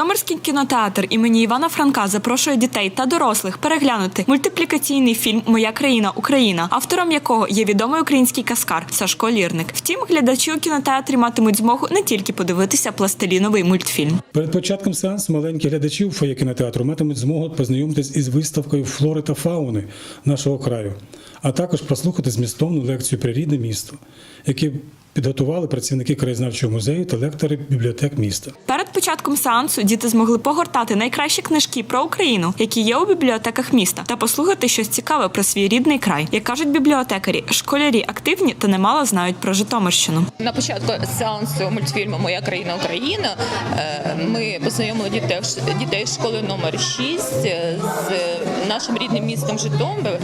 Житомирський кінотеатр імені Івана Франка запрошує дітей та дорослих переглянути мультиплікаційний фільм Моя країна Україна, автором якого є відомий український каскар Сашко Лірник. Втім, глядачі у кінотеатрі матимуть змогу не тільки подивитися пластиліновий мультфільм. Перед початком сеансу маленькі глядачі у фоє кінотеатру матимуть змогу познайомитись із виставкою флори та фауни нашого краю, а також прослухати змістовну лекцію про рідне місто, які підготували працівники краєзнавчого музею та лектори бібліотек міста. Перед початком сеансу діти змогли погортати найкращі книжки про Україну, які є у бібліотеках міста, та послухати щось цікаве про свій рідний край. Як кажуть бібліотекарі, школярі активні та немало знають про Житомирщину. На початку сеансу мультфільму Моя країна Україна е, ми познайомили дітей, дітей школи номер 6 з нашим рідним містом Житомир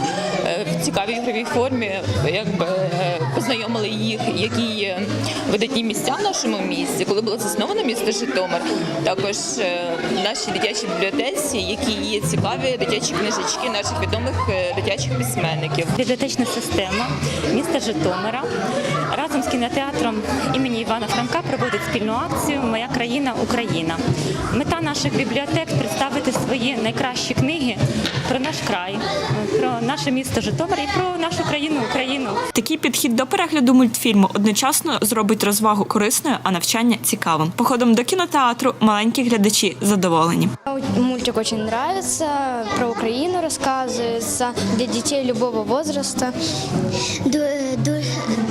е, в цікавій ігровій формі. Якби е, познайомили їх, які є видатні місця в нашому місті, коли було засновано місто Житомир. Також е, в нашій дитячій бібліотеці, які є цікаві дитячі книжечки наших відомих дитячих письменників. Бібліотечна система міста Житомира разом з кінотеатром імені Івана Франка проводить спільну акцію Моя країна Україна. Мета наших бібліотек представити свої найкращі книги про наш край, про наше місто Житомир і про нашу країну Україну. Такий підхід до перегляду мультфільму одночасно зробить розвагу корисною, а навчання цікавим. Походом до кінотеатру маленькі глядачі задоволені. Мультик очень нравится, про Украину рассказывается, для детей любого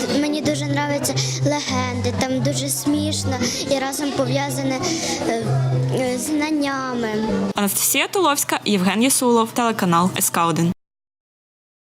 д- Мені дуже подобаються легенди, там дуже смішно і разом пов'язане е, знаннями. Анастасія Туловська, Євген Ясулов, телеканал СК 1